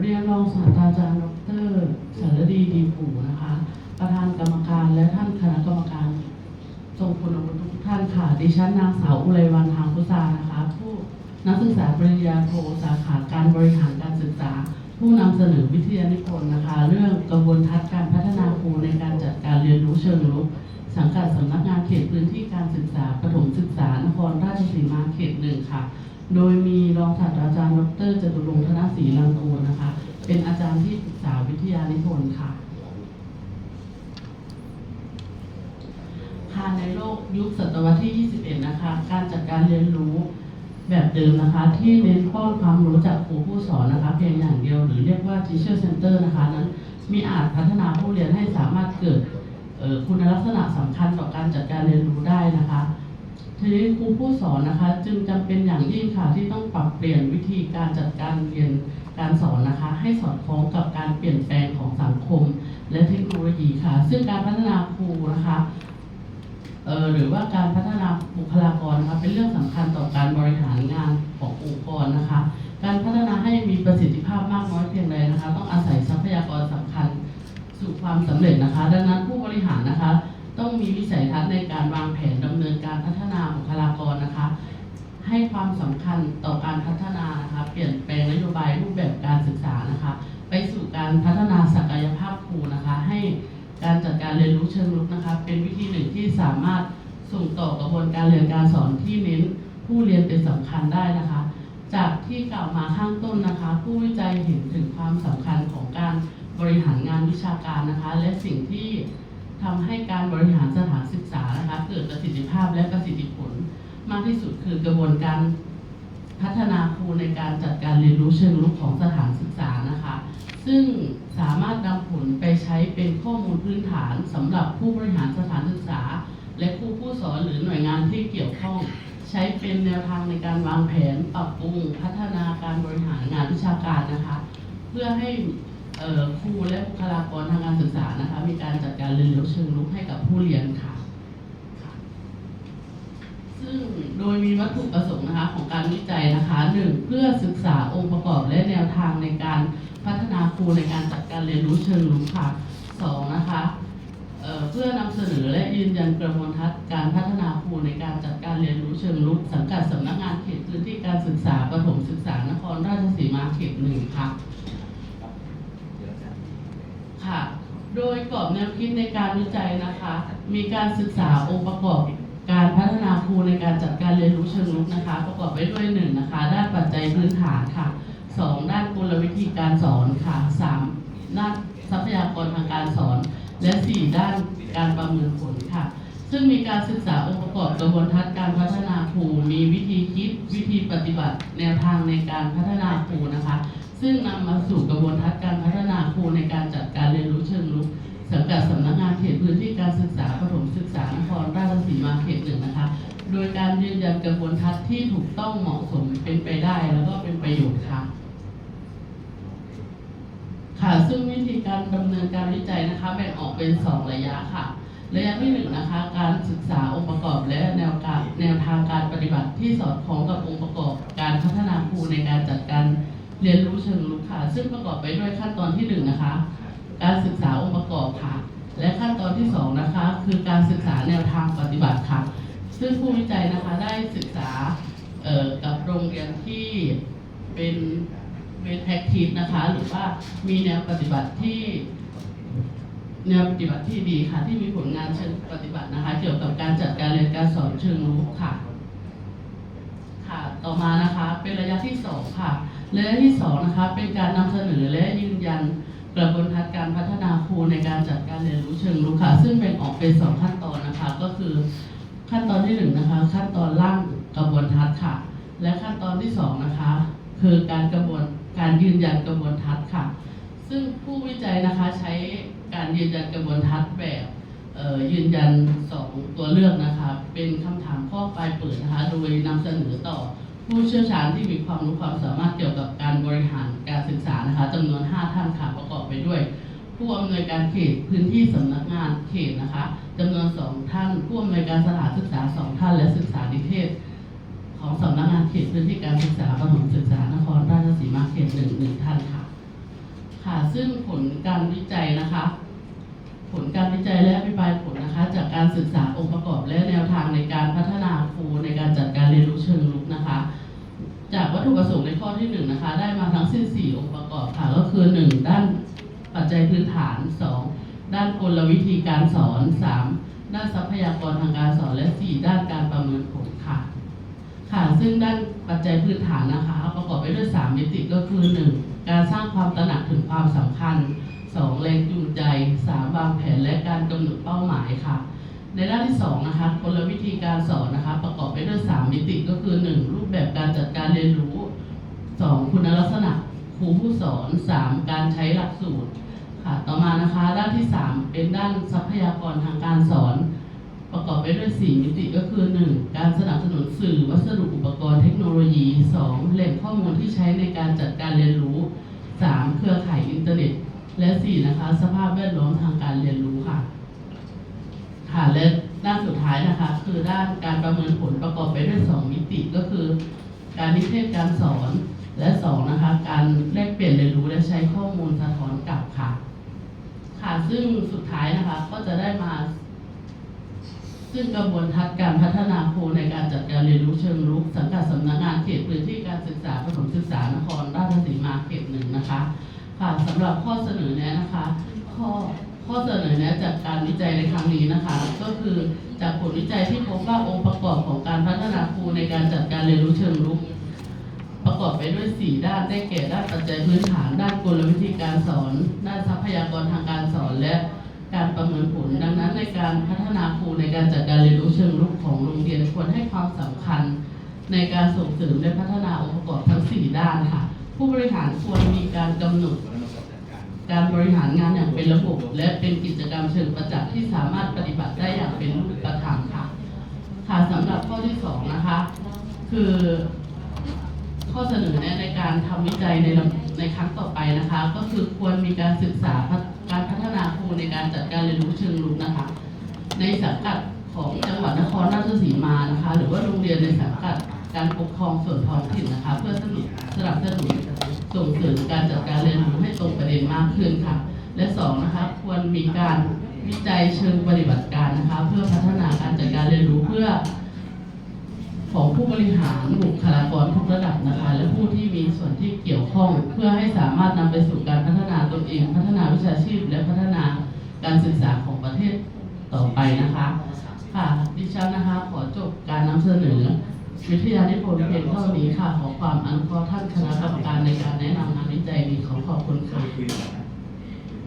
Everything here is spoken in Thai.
เรียนรองศาสตราจารย์ดรสารดีดีผูนะคะ ประธานกรรมการและท่านคณะกรรมการทรงคุณวุฒิทุกท่านค่ะ ดิฉันนางสาวอุไรวันทางพุทรานะคะ ผู้นักศึกษาปริญญาโทสาขาการบริหารการศึกษา ผู้นำเสนอวิทยานิพนธ์นะคะ เรื่องกระบวนทัศน์การพัฒนาครูในการจัดการเรียนรู้เชิงรุก สังกัดสำนักงานเขตพื้นที่การศึกษาประถมศึกษานครราชสีมาเขตหนึ่งค่ะ โดยมีรองศาสตราจารย์ดรจตุรงค์ธนศรีลังกูลนะคะ เป็นอาจารย์ที่ปรึกษาวิทยานิพนธ์ค่ะค่ะในโลกยุคศตวรรษที่ 21 นะคะ การจัดการเรียนรู้แบบเดิมนะคะ ที่เน้นป้อนความรู้จากครูผู้สอนนะคะเพียงอย่างเดียวหรือเรียกว่า teacher center นะคะนั้น มีอาจพัฒนาผู้เรียนให้สามารถเกิด คุณลักษณะสำคัญต่อการจัดการเรียนรู้ได้นะคะทีนี้ครูผู้สอนนะคะ จึงจำเป็นอย่างยิ่งค่ะที่ต้องปรับเปลี่ยนวิธีการจัดการเรียนการสอนนะคะ ให้สอดคล้องกับการเปลี่ยนแปลงของสังคม และเทคโนโลยีค่ะ ซึ่งการพัฒนาครูนะคะหรือว่าการพัฒนาบุคลากรนะคะเป็นเรื่องสำคัญต่อการบริหารงานขององค์กรนะคะ การพัฒนาให้มีประสิทธิภาพมากน้อยเพียงใดนะคะ ต้องอาศัยทรัพยากรสำคัญสู่ความสำเร็จนะคะ ดังนั้น บริหารนะคะ ต้องมีวิสัยทัศน์ในการวางแผนดำเนินการพัฒนาบุคลากรนะคะ ให้ความสำคัญต่อการพัฒนานะคะเปลี่ยนแปลงนโยบายรูปแบบการศึกษานะคะ ไปสู่การพัฒนาศักยภาพครูนะคะ ให้การจัดการเรียนรู้เชิงรุกนะคะ เป็นวิธีหนึ่งที่สามารถส่งต่อกระบวนการเรียนการสอนที่เน้นผู้เรียนเป็นสำคัญได้นะคะ จากที่กล่าวมาข้างต้นนะคะ ผู้วิจัยเห็นถึงความสำคัญของการบริหารงานวิชาการนะคะ และสิ่งที่ ทำให้การบริหารสถานศึกษานะคะเกิดประสิทธิภาพและประสิทธิผล มากที่สุดคือกระบวนการพัฒนาครูในการจัดการเรียนรู้เชิงรุกของสถานศึกษานะคะ ซึ่งสามารถนำผลไปใช้เป็นข้อมูลพื้นฐานสำหรับผู้บริหารสถานศึกษา และครูผู้สอนหรือหน่วยงานที่เกี่ยวข้อง ใช้เป็นแนวทางในการวางแผน ปรับปรุง พัฒนาการบริหารงานวิชาการนะคะ เพื่อให้ ครูและบุคลากรทางการศึกษานะคะ มีการจัดการเรียนรู้เชิงรุกให้กับผู้เรียนค่ะ ซึ่งโดยมีวัตถุประสงค์นะคะของการวิจัยนะคะหนึ่งเพื่อศึกษาองค์ประกอบและแนวทางในการพัฒนาครูในการจัดการเรียนรู้เชิงรุกค่ะสองนะคะเเพื่อนำเสนอและยืนยันกระบวนทัศน์การพัฒนาครูในการจัดการเรียนรู้เชิงรุกสังกัดสำนักงานเขตพื้นที่การศึกษาประถมศึกษานครราชสีมาเขตหนึ่งค่ะ ค่ะ โดยกรอบแนวคิดในการวิจัยนะคะ มีการศึกษาองค์ประกอบการพัฒนาครูในการจัดการเรียนรู้เชิงรุกนะคะ ประกอบไปด้วยหนึ่งนะคะ ด้านปัจจัยพื้นฐานค่ะสองด้านกลวิธีการสอนค่ะสามด้านทรัพยากรทางการสอน และสี่ด้านการประเมินผลค่ะ ซึ่งมีการศึกษาองค์ประกอบกระบวนทัศน์การพัฒนาครูมีวิธีคิด วิธีปฏิบัติแนวทางในการพัฒนาครูนะคะ ซึ่งนำมาสู่กระบวนทัศน์การพัฒนาครูในการจัด สังกัดสำนักงานเขตพื้นที่การศึกษาประถมศึกษานครราชสีมาเขตหนึ่งนะคะ โดยการยืนยันกระบวนทัศน์ที่ถูกต้องเหมาะสมเป็นไปได้แล้วก็เป็นประโยชน์ค่ะ ค่ะซึ่งวิธีการดำเนินการวิจัยนะคะแบ่งออกเป็น 2 ระยะค่ะ ระยะที่หนึ่งนะคะ การศึกษาองค์ประกอบและแนวการแนวทางการปฏิบัติที่สอดคล้องกับองค์ประกอบการพัฒนาครูในการจัดการเรียนรู้เชิงรุกค่ะ ซึ่งประกอบไปด้วยขั้นตอนที่หนึ่งนะคะ การศึกษาองค์ประกอบค่ะ และขั้นตอนที่สองนะคะคือการศึกษาแนวทางปฏิบัติค่ะ ซึ่งผู้วิจัยนะคะได้ศึกษากับโรงเรียนที่เป็นเป็นแท็กทีฟนะคะ หรือว่ามีแนวปฏิบัติที่แนวปฏิบัติที่ดีค่ะ ที่มีผลงานเชิงปฏิบัตินะคะ เกี่ยวกับการจัดการเรียนการสอนเชิงรุกค่ะ ค่ะ ต่อมานะคะเป็นระยะที่สองค่ะระยะที่สองนะคะเป็นการนำเสนอ กระบวนทัศน์การพัฒนาครูในการจัดการเรียนรู้เชิงรุกค่ะซึ่งแบ่งออกเป็นสองขั้นตอนนะคะ ก็คือขั้นตอนที่หนึ่งนะคะ ขั้นตอนร่างกระบวนทัศน์ค่ะ และขั้นตอนที่สองนะคะ คือการกระบวนการยืนยันกระบวนทัศน์ค่ะ ซึ่งผู้วิจัยนะคะใช้การยืนยันกระบวนทัศน์แบบยืนยันสองตัวเลือกนะคะ เป็นคำถามข้อปลายเปิดนะคะ โดยนำเสนอต่อผู้เชี่ยวชาญที่มีความรู้ความสามารถเกี่ยวกับการบริหารการศึกษา ด้วย ผู้อำนวยการเขตพื้นที่สำนักงานเขตนะคะจำนวน2ท่านผู้อำนวยการสถานศึกษา2ท่าน และศึกษานิเทศ ของสำนักงานเขตพื้นที่การศึกษาประถมศึกษานครราชสีมาเขตหนึ่งหนึ่งท่านค่ะค่ะซึ่งผลการวิจัยนะคะ ผลการวิจัยและอภิปรายผลนะคะ จากการศึกษาองค์ประกอบและแนวทางในการพัฒนาครูในการจัดการเรียนรู้เชิงรุกนะคะ จากวัตถุประสงค์ในข้อที่หนึ่งนะคะได้มาทั้งสิ้นสี่องค์ประกอบค่ะก็คือหนึ่งด้าน จจัยพื้นฐานสองด้านกลวิธีการสอนสามด้านทรัพยากรทางการสอนและสี่ด้านการประเมินผลค่ะค่ะซึ่งด้านปัจจัยพื้นฐานนะคะ ประกอบไปด้วยสามมิติก็คือหนึ่งการสร้างความตระหนักถึงความสำคัญสองแรงจูงใจสามวางแผนและการกำหนดเป้าหมายค่ะ ในด้านที่สองนะคะกลวิธีการสอนนะคะ ประกอบไปด้วยสามมิติก็คือหนึ่งรูปแบบการจัดการเรียนรู้สองคุณลักษณะครูผู้สอนสามการใช้หลักสูตร ค่ะต่อมานะคะด้านที่สามเป็นด้านทรัพยากรทางการสอน ประกอบไปด้วยสี่มิติก็คือหนึ่งการสนับสนุนสื่อวัสดุอุปกรณ์เทคโนโลยีสองแหล่งข้อมูลที่ใช้ในการจัดการเรียนรู้สามเครือข่ายอินเทอร์เน็ต และสี่นะคะ สภาพแวดล้อมทางการเรียนรู้ค่ะ ค่ะและด้านสุดท้ายนะคะ คือด้านการประเมินผลประกอบไปด้วยสองมิติก็คือ การนิเทศการสอนและสองนะคะ การแลกเปลี่ยนเรียนรู้และใช้ข้อมูลสะท้อน ซึ่งสุดท้ายนะคะ ก็จะได้มา ซึ่งกระบวนทัศน์การพัฒนาครูในการจัดการเรียนรู้เชิงรุก สังกัดสำนักงานเขตพื้นที่การศึกษาประถมศึกษานครราชสีมาเขตหนึ่งนะคะ ค่ะสำหรับข้อเสนอแนะนะคะ ข้อข้อเสนอแนะจากการวิจัยในครั้งนี้นะคะ ก็คือจากผลวิจัยที่พบว่าองค์ประกอบของการพัฒนาครูในการจัดการเรียนรู้เชิงรุกประกอบไปด้วย 4 ด้านได้แก่ด้านปัจจัยพื้นฐาน ด้านกลวิธีการสอน ด้านทรั นผลดังนั้นในการพัฒนาครูในการจัดการเรียนรู้เชิงรุกของโรงเรียนควรให้ความสำคัญ ในการส่งเสริมและพัฒนาองค์ประกอบทั้ง 4 ด้านค่ะ ผู้บริหารควรมีการกำหนด การบริหารงานอย่างเป็นระบบ และเป็นกิจกรรมเชิงประจักษ์ที่สามารถปฏิบัติได้อย่างเป็นรูปธรรมค่ะ ค่ะสำหรับข้อที่สองนะคะคือข้อเสนอแนะในการทำวิจัยในในครั้งต่อไปนะคะ ก็คือควรมีการศึกษาพัฒ เรียนรู้เชิงรุกนะคะ ในสังกัดของจังหวัดนครราชสีมานะคะ หรือว่าโรงเรียนในสังกัดการปกครองส่วนท้องถิ่นนะคะ เพื่อสนับสนับสนุนส่งเสริมการจัดการเรียนรู้ให้ตรงประเด็นมากขึ้นค่ะ และสองนะคะควรมีการวิจัยเชิงปฏิบัติการนะคะ เพื่อพัฒนาการจัดการเรียนรู้เพื่อ ของผู้บริหารบุคลากรทุกระดับนะคะ และผู้ที่มีส่วนที่เกี่ยวข้อง เพื่อให้สามารถนำไปสู่การพัฒนาตนเอง พัฒนาวิชาชีพและพัฒนา การศึกษาของประเทศต่อไปนะคะ ค่ะดิฉันนะคะขอจบการนำเสนอ วิทยานิพนธ์เพียงเท่านี้ค่ะ ขอความอนุเคราะห์ท่านคณะกรรมการในการแนะนำงานวิจัยนี้ขอขอบคุณค่ะ